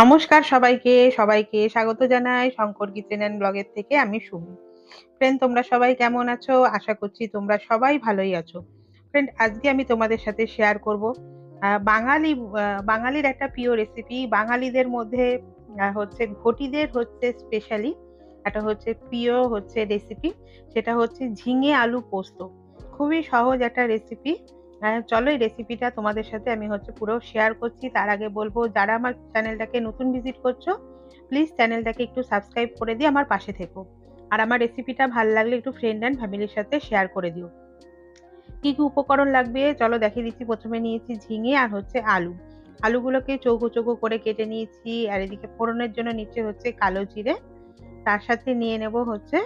নমস্কার সবাইকে সবাইকে স্বাগত জানাই শঙ্কর কিচেন ব্লগের থেকে, আমি সুমি। ফ্রেন্ড তোমরা সবাই কেমন আছো? আশা করছি তোমরা সবাই ভালোই আছো। ফ্রেন্ড আজকে আমি তোমাদের সাথে শেয়ার করব বাঙালি বাঙালির একটা প্রিয় রেসিপি বাঙালিদের মধ্যে হচ্ছে ঘটিদের হচ্ছে স্পেশালি একটা হচ্ছে প্রিয় হচ্ছে রেসিপি সেটা হচ্ছে ঝিঙে আলু পোস্ত। খুবই সহজ একটা রেসিপি হ্যাঁ, চলো এই রেসিপিটা তোমাদের সাথে আমি হচ্ছে পুরো শেয়ার করছি। তার আগে বলব যারা আমার চ্যানেলটাকে নতুন ভিজিট করছ প্লিজ চ্যানেলটাকে একটু সাবস্ক্রাইব করে দিয়ে আমার পাশে থেকো। আর আমার রেসিপিটা ভালো লাগলে একটু ফ্রেন্ড অ্যান্ড ফ্যামিলির সাথে শেয়ার করে দিও। কী কী উপকরণ লাগবে? চলো দেখিয়ে দিচ্ছি। প্রথমে নিয়েছি ঝিঙে আর হচ্ছে আলু। আলুগুলোকে চৌকো চৌকো করে কেটে নিয়েছি। আর এদিকে ফোড়নের জন্য নিচে হচ্ছে কালো জিরে। তার সাথে নিয়ে নেব হচ্ছে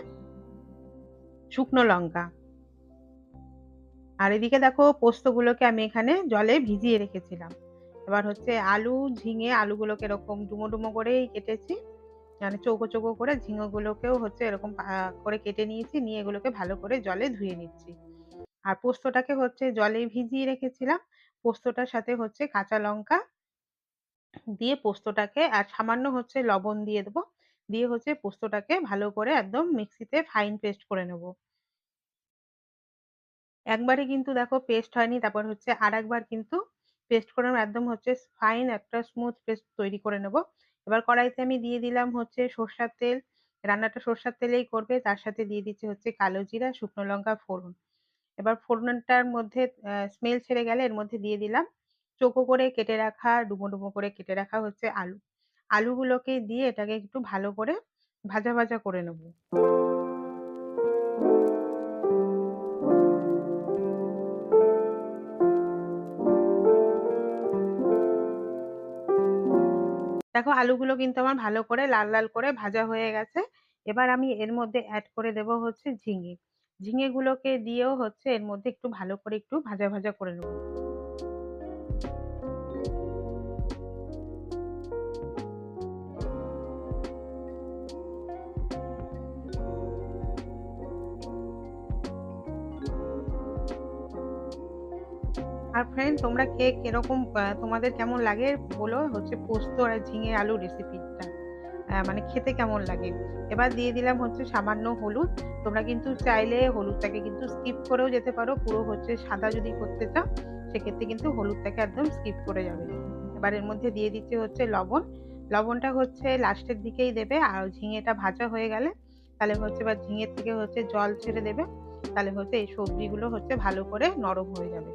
শুকনো লঙ্কা। আর এদিকে দেখো পোস্তগুলোকে আমি এখানে জলে ভিজিয়ে রেখেছিলাম। এবার হচ্ছে আলু ঝিঙে আলুগুলোকে এরকম ডুমো ডুমো করেই কেটেছি। মানে চৌকো চৌকো করে ঝিঙেগুলোকেও হচ্ছে এরকম করে কেটে নিয়েছি, নিয়ে এগুলোকে ভালো করে জলে ধুয়ে নিচ্ছি। আর পোস্তটাকে হচ্ছে জলে ভিজিয়ে রেখেছিলাম। পোস্তটার সাথে হচ্ছে কাঁচা লঙ্কা দিয়ে পোস্তটাকে আর সামান্য হচ্ছে লবণ দিয়ে দেবো। দিয়ে হচ্ছে পোস্তটাকে ভালো করে একদম মিক্সিতে ফাইন পেস্ট করে নেব। একবারে কিন্তু দেখো পেস্ট হয়নি, তারপর হচ্ছে আর একবার কিন্তু পেস্ট করে একদম হচ্ছে ফাইন একটা স্মুথ পেস্ট তৈরি করে নেব। এবার কড়াইতে আমি দিয়ে দিলাম হচ্ছে সর্ষার তেল, রান্নাটা সর্ষার তেলেই করবে, তার সাথে দিয়ে দিচ্ছি হচ্ছে কালো জিরা, শুকনো লঙ্কা, ফোড়ন। এবার ফোড়নটার মধ্যে স্মেল ছেড়ে গেলে এর মধ্যে দিয়ে দিলাম চোখো করে কেটে রাখা, ডুমো ডুমো করে কেটে রাখা হচ্ছে আলু। আলুগুলোকে দিয়ে এটাকে একটু ভালো করে ভাজা ভাজা করে নেব। দেখো আলুগুলো কিন্তু আমার ভালো করে লাল লাল করে ভাজা হয়ে গেছে। এবার আমি এর মধ্যে অ্যাড করে দেব হচ্ছে ঝিঙে। ঝিঙেগুলোকে দিয়েও হচ্ছে এর মধ্যে একটু ভালো করে একটু ভাজা ভাজা করে নেব। আর ফ্রেন্ড তোমরা কে কীরকম তোমাদের কেমন লাগে বলো? হচ্ছে পোস্ত আর ঝিঙে আলু রেসিপিটা মানে খেতে কেমন লাগে? এবার দিয়ে দিলাম হচ্ছে সামান্য হলুদ। তোমরা কিন্তু চাইলে হলুদটাকে কিন্তু স্কিপ করেও যেতে পারো। পুরো হচ্ছে সাদা যদি করতে চাও, সেক্ষেত্রে কিন্তু হলুদটাকে একদম স্কিপ করে যাবে। এবার এর মধ্যে দিয়ে দিচ্ছে হচ্ছে লবণ। লবণটা হচ্ছে লাস্টের দিকেই দেবে। আর ঝিঙেটা ভাজা হয়ে গেলে, তাহলে হচ্ছে বা ঝিঙের থেকে হচ্ছে জল ছেড়ে দেবে। তাহলে হচ্ছে এই সবজিগুলো হচ্ছে ভালো করে নরম হয়ে যাবে।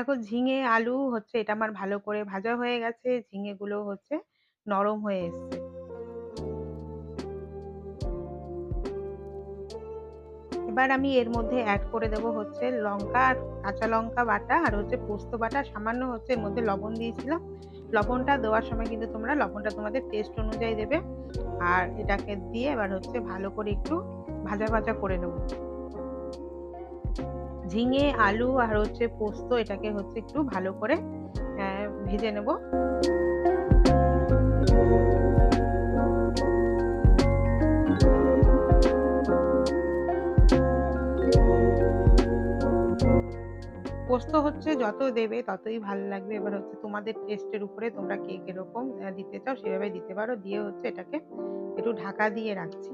দেখো ঝিঙে, আলু হচ্ছে এটা আমার ভালো করে ভাজা হয়ে গেছে ঝিঙে গুলো হচ্ছে নরম হয়ে এসছে। এবার আমি এর মধ্যে অ্যাড করে দেব হচ্ছে লঙ্কা আর কাঁচা লঙ্কা বাটা আর হচ্ছে পোস্ত বাটা। সামান্য হচ্ছে এর মধ্যে লবণ দিয়েছিলাম। লবণটা দেওয়ার সময় কিন্তু তোমরা লবণটা তোমাদের টেস্ট অনুযায়ী দেবে। আর এটাকে দিয়ে এবার হচ্ছে ভালো করে একটু ভাজা ভাজা করে নেব। ঝিঙে, আলু আর হচ্ছে পোস্ত এটাকে হচ্ছে একটু ভালো করে ভেজে নেব। পোস্ত হচ্ছে যত দেবে ততই ভালো লাগবে। এবার হচ্ছে তোমাদের টেস্টের উপরে তোমরা কে কীরকম দিতে চাও সেভাবে দিতে পারো। দিয়ে হচ্ছে এটাকে একটু ঢাকা দিয়ে রাখছি।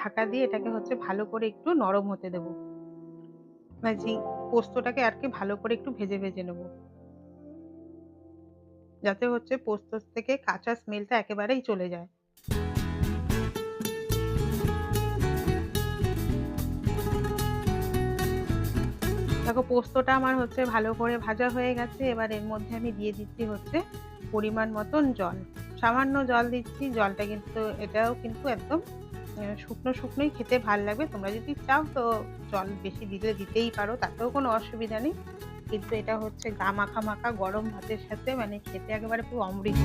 ঢাকা দিয়ে এটাকে হচ্ছে ভালো করে একটু নরম হতে দেবো। মানে পোস্তটাকে আর কি ভালো করে একটু ভেজে ভেজে নেব। যাতে হচ্ছে পোস্ত থেকে কাঁচা স্মেলটা একেবারেই চলে যায়। দেখো, পোস্তটা আমার হচ্ছে ভালো করে ভাজা হয়ে গেছে। এবার এর মধ্যে আমি দিয়ে দিচ্ছি হচ্ছে পরিমাণ মতন জল। সামান্য জল দিচ্ছি। জলটা কিন্তু, এটাও কিন্তু একদম শুকনো শুকনোই খেতে ভালো লাগবে। তোমরা যদি চাও তো জল বেশি দিলে দিতেই পারো, তাতেও কোনো অসুবিধা নেই। কিন্তু এটা হচ্ছে গা মাখা মাখা গরম ভাতের সাথে মানে খেতে একেবারে পুরো অমৃত।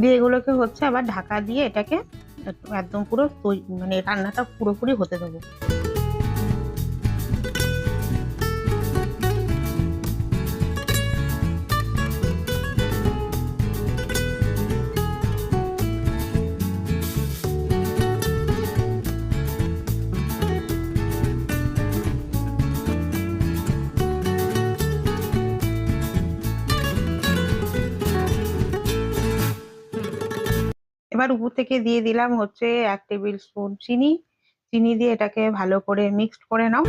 দিয়ে এগুলোকে হচ্ছে আবার ঢাকা দিয়ে এটাকে একদম পুরো মানে রান্নাটা পুরোপুরি হতে দেবো। এবার উপর থেকে দিয়ে দিলাম হচ্ছে এক টেবিল স্পুন চিনি। চিনি দিয়ে এটাকে ভালো করে মিক্সড করে নাও।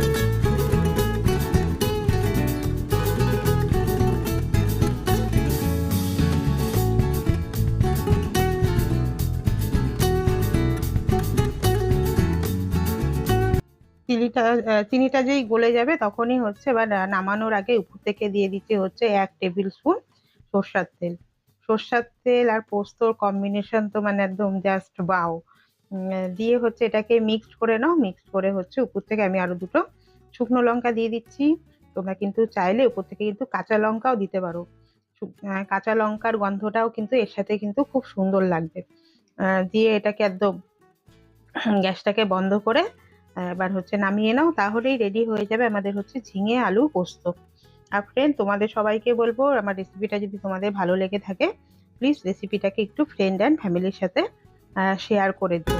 চিনিটা চিনিটা যেই গলে যাবে তখনই হচ্ছে এবার নামানোর আগে উপর থেকে দিয়ে দিচ্ছি হচ্ছে এক টেবিল স্পুন সরষার তেল। সরষার তেল আর পোস্তর কম্বিনেশন তো মানে একদম জাস্ট! উম, দিয়ে হচ্ছে এটাকে মিক্সড করে নাও। মিক্সড করে হচ্ছে উপর থেকে আমি আরও দুটো শুকনো লঙ্কা দিয়ে দিচ্ছি। তোমরা কিন্তু চাইলে উপর থেকে কিন্তু কাঁচা লঙ্কাও দিতে পারো। কাঁচা লঙ্কার গন্ধটাও কিন্তু এর সাথে কিন্তু খুব সুন্দর লাগবে। দিয়ে এটাকে একদম গ্যাসটাকে বন্ধ করে এবার হচ্ছে নামিয়ে নাও। তাহলেই রেডি হয়ে যাবে আমাদের হচ্ছে ঝিঙে, আলু, পোস্ত। আর ফ্রেন্ড তোমাদের সবাইকে বলব, আমার রেসিপিটা যদি তোমাদের ভালো লেগে থাকে প্লিজ রেসিপিটাকে একটু ফ্রেন্ড অ্যান্ড ফ্যামিলির সাথে শেয়ার করে দিও।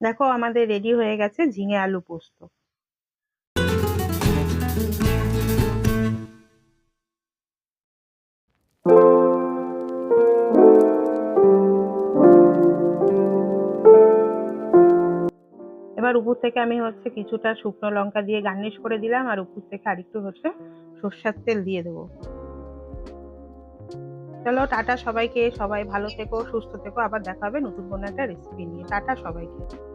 দেখো, আমাদের রেডি হয়ে গেছে ঝিঙে আলু পোস্ত। এবার উপর থেকে আমি হচ্ছে কিছুটা শুকনো লঙ্কা দিয়ে গার্নিশ করে দিলাম আর উপর থেকে আরেকটু হচ্ছে সর্ষের তেল দিয়ে দেবো। চলো টাটা সবাইকে। সবাই ভালো থেকো, সুস্থ থেকো। আবার দেখা হবে নতুন কোনো একটা রেসিপি নিয়ে। টাটা সবাইকে।